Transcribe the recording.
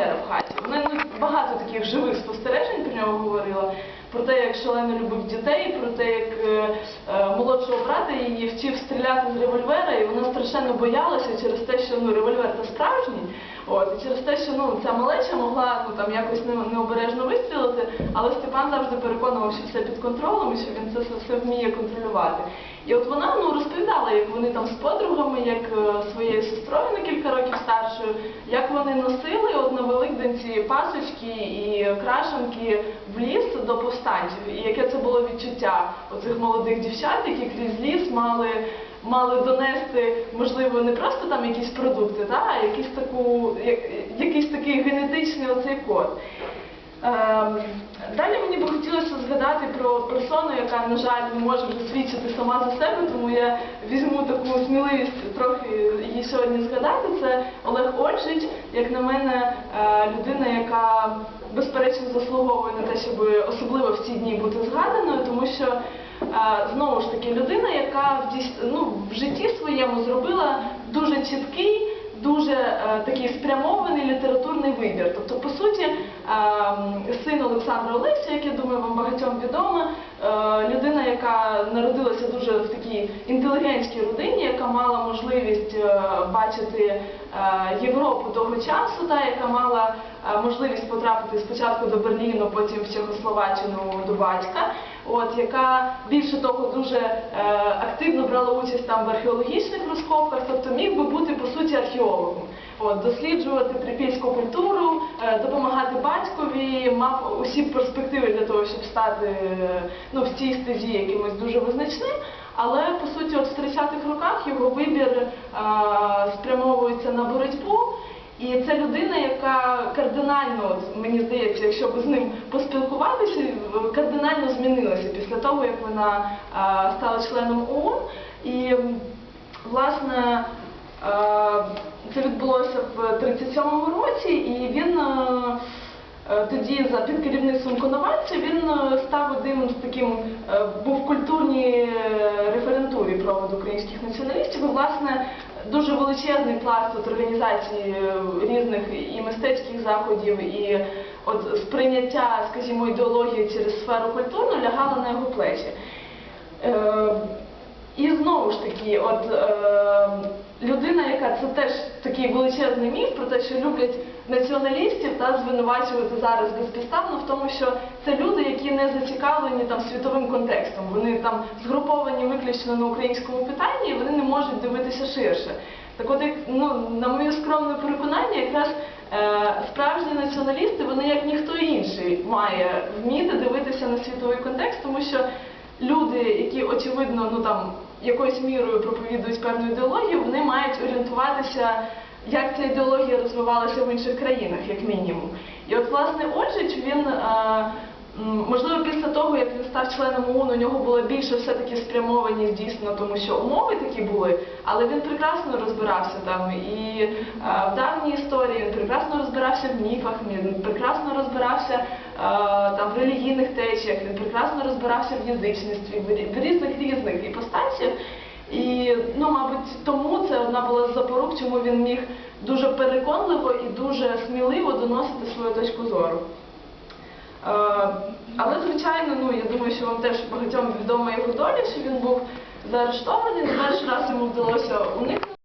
в хаті. Вона ну, багато таких живих спостережень про нього говорила. Про те, як шалено любив дітей, про те, як е, е, молодшого брата її вчив стріляти з револьвера, і вона страшенно боялася через те, що ну, револьвер це справжній. От, і через те, що ну, ця малеча могла ну, там, якось необережно вистрілити, але Степан завжди переконував, що все під контролем і що він це все, вміє контролювати. І от вона ну, розповідала, як вони там з подругами, як е, своєю сестрою на кілька років старшою, як вони носили ці пасочки і крашенки в ліс до повстанців. І яке це було відчуття оцих молодих дівчат, які крізь ліс мали. Мали донести, можливо, не просто там якісь продукти, та, а якийсь, таку, як, якийсь такий генетичний оцей код. Ем, Далі мені би хотілося згадати про персону, яка, на жаль, не може вже сама за себе, тому я візьму таку сміливість трохи її сьогодні згадати. Це Олег Ольжич, як на мене, е, людина, яка безперечно заслуговує на те, щоб особливо в ці дні бути згаданою, тому що е, знову ж таки людина, яка в ну, в житті своєму зробила дуже чіткий дуже е, такий спрямований літературний вибір. Тобто, по суті, е, син Олександра Олеся, як я думаю, вам багатьом відомо, е, людина, яка народилася дуже в такій інтелігентській родині, яка мала можливість е, бачити е, Європу того часу, та, яка мала е, можливість потрапити спочатку до Берліну, потім в Чехословаччину до батька. От яка більше того дуже активно брала участь там в археологічних розкопках, тобто міг би бути по суті археологом. От, досліджувати трипільську культуру, допомагати батькові, мав усі перспективи для того, щоб стати ну, в цій стезі якимось дуже визначним. Але по суті, от в 30-х роках його вибір е, спрямовується на боротьбу. І це людина, яка кардинально, мені здається, якщо б з ним поспілкуватися, кардинально змінилася після того, як вона а, стала членом ООН. І власне а, це відбулося в 37-му році, і він. Е, Тоді за під керівництвом Коновальця він е, став одним з таким, е, був в культурній е, референтурі проводу українських націоналістів. І, власне, дуже величезний пласт от організації е, різних і мистецьких заходів, і от сприйняття, скажімо, ідеології через сферу культурну лягало на його плечі. І знову ж таки, от е, людина, яка це теж такий величезний міф про те, що люблять націоналістів та звинувачувати зараз безпідставно в тому, що це люди, які не зацікавлені там світовим контекстом. Вони там згруповані виключно на українському питанні, і вони не можуть дивитися ширше. Так от, як, ну, на моє скромне переконання, якраз е, справжні націоналісти, вони як ніхто інший має вміти дивитися на світовий контекст, тому що люди, які очевидно ну там якоюсь мірою проповідують певну ідеологію, вони мають орієнтуватися, як ця ідеологія розвивалася в інших країнах, як мінімум. І от власне Ольжич він. е, Можливо, після того, як став членом ООН, у нього була більше все-таки спрямованість дійсно, тому що умови такі були, але він прекрасно розбирався там і е, в давній історії, він прекрасно розбирався в міфах, він прекрасно розбирався е, там в релігійних течіях, він прекрасно розбирався в язичництві, в рі- в різних різних іпостасіях. І ну, мабуть, тому це одна була з запорук, чому він міг дуже переконливо і дуже сміливо доносити свою точку зору. Е, Але, звичайно, ну я думаю, що вам теж багатьом відома його доля, що він був заарештований. Перший раз йому вдалося уникнути